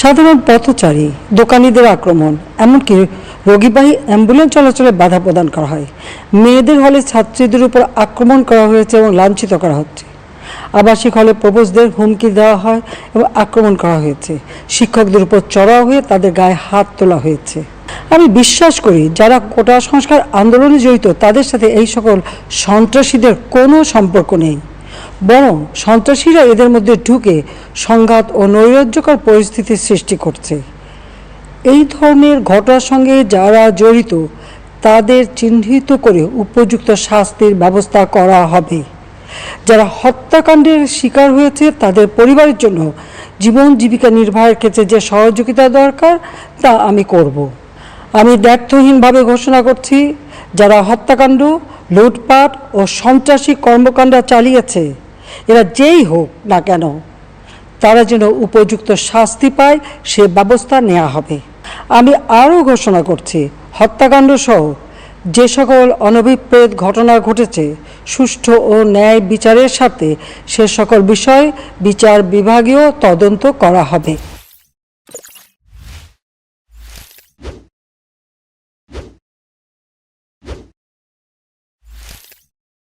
সাধারণ পথচারী, দোকানিদের আক্রমণ, এমনকি রোগীবাহী অ্যাম্বুলেন্স চলাচলে বাধা প্রদান করা হয়। মেয়েদের হলে ছাত্রীদের উপর আক্রমণ করা হয়েছে এবং লাঞ্ছিত করা হচ্ছে। আবাসিক হলে প্রবোজদের হুমকি দেওয়া হয় এবং আক্রমণ করা হয়েছে। শিক্ষকদের উপর চড়াও হয়ে তাদের গায়ে হাত তোলা হয়েছে। আমি বিশ্বাস করি, যারা কোটা সংস্কার আন্দোলনে জড়িত, তাদের সাথে এই সকল সন্ত্রাসীদের কোনো সম্পর্ক নেই। বরং সন্ত্রাসীরা এদের মধ্যে ঢুকে সংঘাত ও নৈরাজ্যকর পরিস্থিতির সৃষ্টি করছে। এই ধরনের ঘটনার সঙ্গে যারা জড়িত, তাদের চিহ্নিত করে উপযুক্ত শাস্তির ব্যবস্থা করা হবে। যারা হত্যাকাণ্ডের শিকার হয়েছে, তাদের পরিবারের জন্য জীবন জীবিকা নির্বাহের ক্ষেত্রে যে সহযোগিতা দরকার, তা আমি করব। আমি দ্ব্যর্থহীনভাবে ঘোষণা করছি যারা হত্যাকাণ্ড, লুটপাট ও সন্ত্রাসী কর্মকাণ্ড চালিয়েছে, এরা যেই হোক না কেন, তারা যেন উপযুক্ত শাস্তি পায়, সে ব্যবস্থা নেওয়া হবে। আমি আরও ঘোষণা করছি, হত্যাকাণ্ড সহ যে সকল অনভিপ্রেত ঘটনা ঘটেছে, সুষ্ঠু ও ন্যায় বিচারের সাথে সে সকল বিষয় বিচার বিভাগীয় তদন্ত করা হবে।